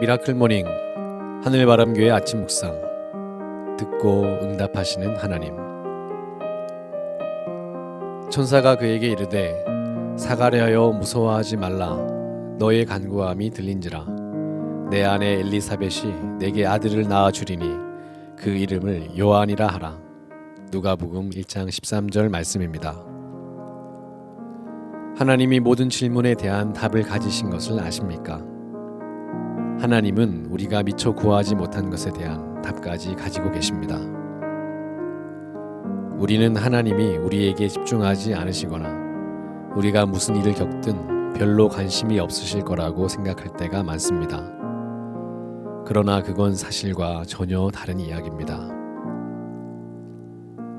미라클 모닝 하늘바람교회 아침 묵상. 듣고 응답하시는 하나님. 천사가 그에게 이르되 사가랴여 무서워하지 말라. 너의 간구함이 들린지라. 내 아내 엘리사벳이 내게 아들을 낳아 주리니 그 이름을 요한이라 하라. 누가복음 1장 13절 말씀입니다. 하나님이 모든 질문에 대한 답을 가지신 것을 아십니까? 하나님은 우리가 미처 구하지 못한 것에 대한 답까지 가지고 계십니다. 우리는 하나님이 우리에게 집중하지 않으시거나 우리가 무슨 일을 겪든 별로 관심이 없으실 거라고 생각할 때가 많습니다. 그러나 그건 사실과 전혀 다른 이야기입니다.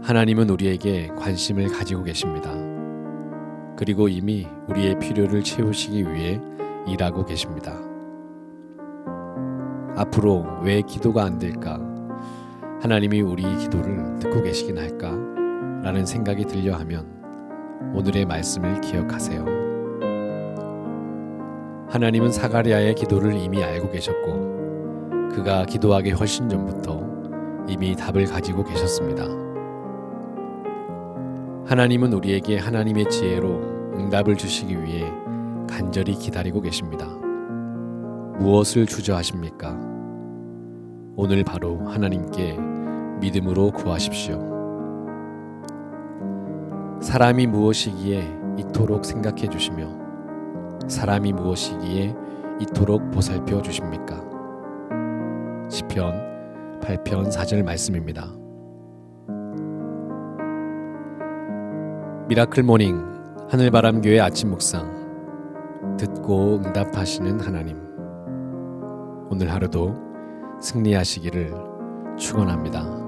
하나님은 우리에게 관심을 가지고 계십니다. 그리고 이미 우리의 필요를 채우시기 위해 일하고 계십니다. 앞으로 왜 기도가 안 될까? 하나님이 우리 기도를 듣고 계시긴 할까? 라는 생각이 들려 하면 오늘의 말씀을 기억하세요. 하나님은 사가리아의 기도를 이미 알고 계셨고 그가 기도하기 훨씬 전부터 이미 답을 가지고 계셨습니다. 하나님은 우리에게 하나님의 지혜로 응답을 주시기 위해 간절히 기다리고 계십니다. 무엇을 주저하십니까? 오늘 바로 하나님께 믿음으로 구하십시오. 사람이 무엇이기에 이토록 생각해 주시며 사람이 무엇이기에 이토록 보살펴 주십니까? 시편 8편 4절 말씀입니다. 미라클 모닝 하늘바람교회 아침 묵상 듣고 응답하시는 하나님 오늘 하루도 승리하시기를 축원합니다.